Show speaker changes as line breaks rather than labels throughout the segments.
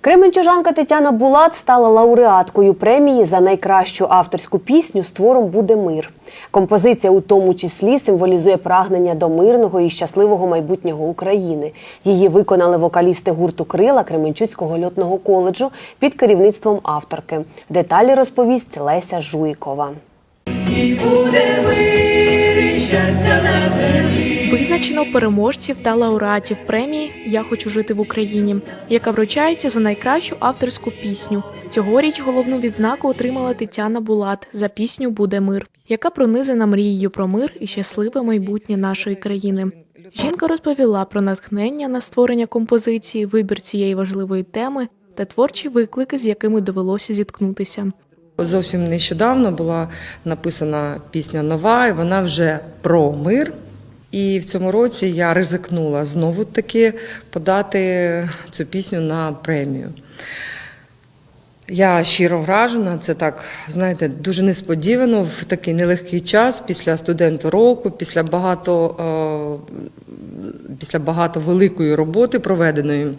Кременчужанка Тетяна Булат стала лауреаткою премії за найкращу авторську пісню з твором Буде мир. Композиція у тому числі символізує прагнення до мирного і щасливого майбутнього України. Її виконали вокалісти гурту Крила Кременчуцького льотного коледжу під керівництвом авторки. Деталі розповість Леся Жуйкова.
Визначено переможців та лауреатів премії Я хочу жити в Україні, яка вручається за найкращу авторську пісню. Цьогоріч головну відзнаку отримала Тетяна Булат за пісню Буде мир, яка пронизана мрією про мир і щасливе майбутнє нашої країни. Жінка розповіла про натхнення на створення композиції, вибір цієї важливої теми та творчі виклики, з якими довелося зіткнутися.
Зовсім нещодавно була написана пісня нова, і вона вже про мир. І в цьому році я ризикнула знову таки подати цю пісню на премію. Я щиро вражена, це так, знаєте, дуже несподівано в такий нелегкий час після студенту року, після багато, е, після багато великої роботи проведеної.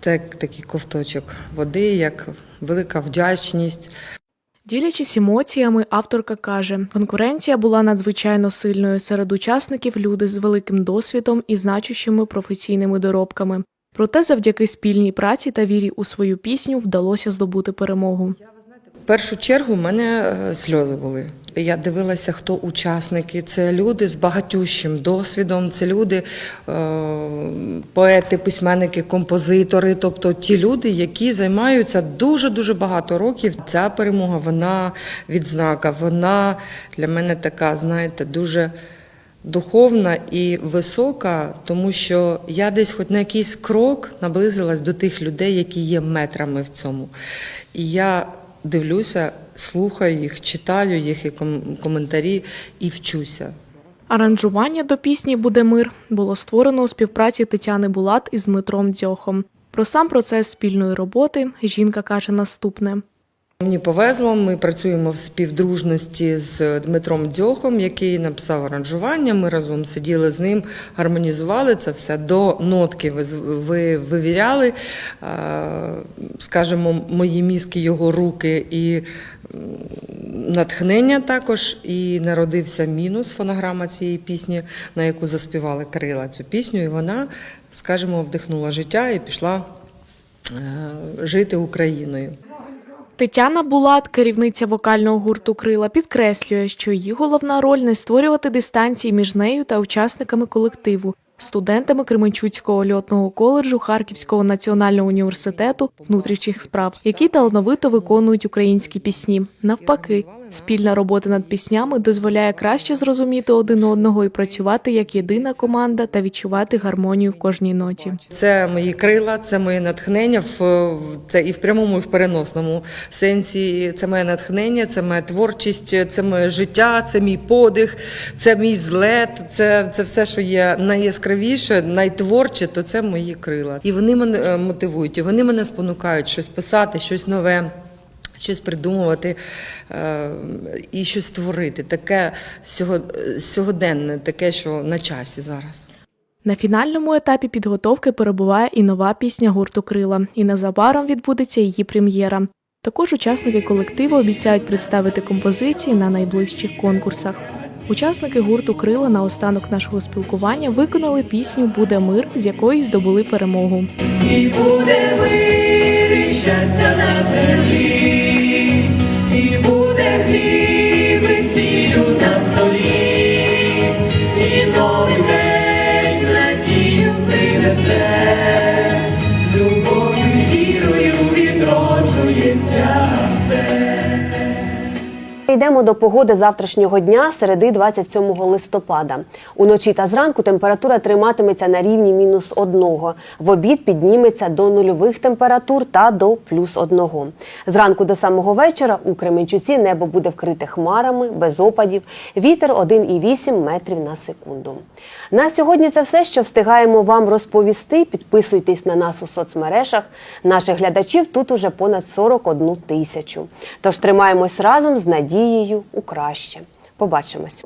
Так, такий ковточок води, як велика вдячність.
Ділячись емоціями, авторка каже, конкуренція була надзвичайно сильною серед учасників люди з великим досвідом і значущими професійними доробками. Проте, завдяки спільній праці та вірі у свою пісню вдалося здобути перемогу.
Першу чергу в мене е, сльози були. Я дивилася, хто учасники. Це люди з багатющим досвідом, це люди, е, поети, письменники, композитори, тобто ті люди, які займаються дуже дуже багато років. Ця перемога, вона відзнака, вона для мене така, знаєте, дуже. Духовна і висока, тому що я десь, хоч на якийсь крок, наблизилась до тих людей, які є метрами в цьому. І я дивлюся, слухаю їх, читаю їх і ком- коментарі і вчуся.
Аранжування до пісні Буде мир було створено у співпраці Тетяни Булат із Дмитром Дзьохом. Про сам процес спільної роботи жінка каже наступне.
Мені повезло, ми працюємо в співдружності з Дмитром Дзьохом, який написав аранжування. Ми разом сиділи з ним, гармонізували це все до нотки. Ви, вивіряли, е, скажімо, мої мізки, його руки і натхнення також. І народився мінус фонограма цієї пісні, на яку заспівали Крила цю пісню. І вона, скажімо, вдихнула життя і пішла е, жити Україною.
Тетяна Булат, керівниця вокального гурту Крила, підкреслює, що її головна роль не створювати дистанції між нею та учасниками колективу, студентами Кременчуцького льотного коледжу Харківського національного університету внутрішніх справ, які талановито виконують українські пісні. Навпаки, спільна робота над піснями дозволяє краще зрозуміти один одного і працювати як єдина команда та відчувати гармонію в кожній ноті.
Це мої крила, це моє натхнення в, це і в прямому, і в переносному сенсі. Це моє натхнення, це моя творчість, це моє життя, це мій подих, це мій злет, це, це все, що є найяскравіше, найтворче, то це мої крила. І вони мене е, мотивують, і вони мене спонукають щось писати, щось нове. Щось придумувати е, і щось створити, таке сього, сьогоденне, таке, що на часі зараз.
На фінальному етапі підготовки перебуває і нова пісня гурту Крила, і незабаром відбудеться її прем'єра. Також учасники колективу обіцяють представити композиції на найближчих конкурсах. Учасники гурту Крила на останок нашого спілкування виконали пісню Буде мир, з якої здобули перемогу.
І буде мир, і щастя
Йдемо до погоди завтрашнього дня, середи 27 листопада. Уночі та зранку температура триматиметься на рівні мінус одного. В обід підніметься до нульових температур та до плюс одного. Зранку до самого вечора у Кременчуці небо буде вкрите хмарами, без опадів. Вітер 1,8 метрів на секунду. На сьогодні це все, що встигаємо вам розповісти. Підписуйтесь на нас у соцмережах. Наших глядачів тут уже понад 41 тисячу. Тож тримаємось разом з надією у краще. Побачимось.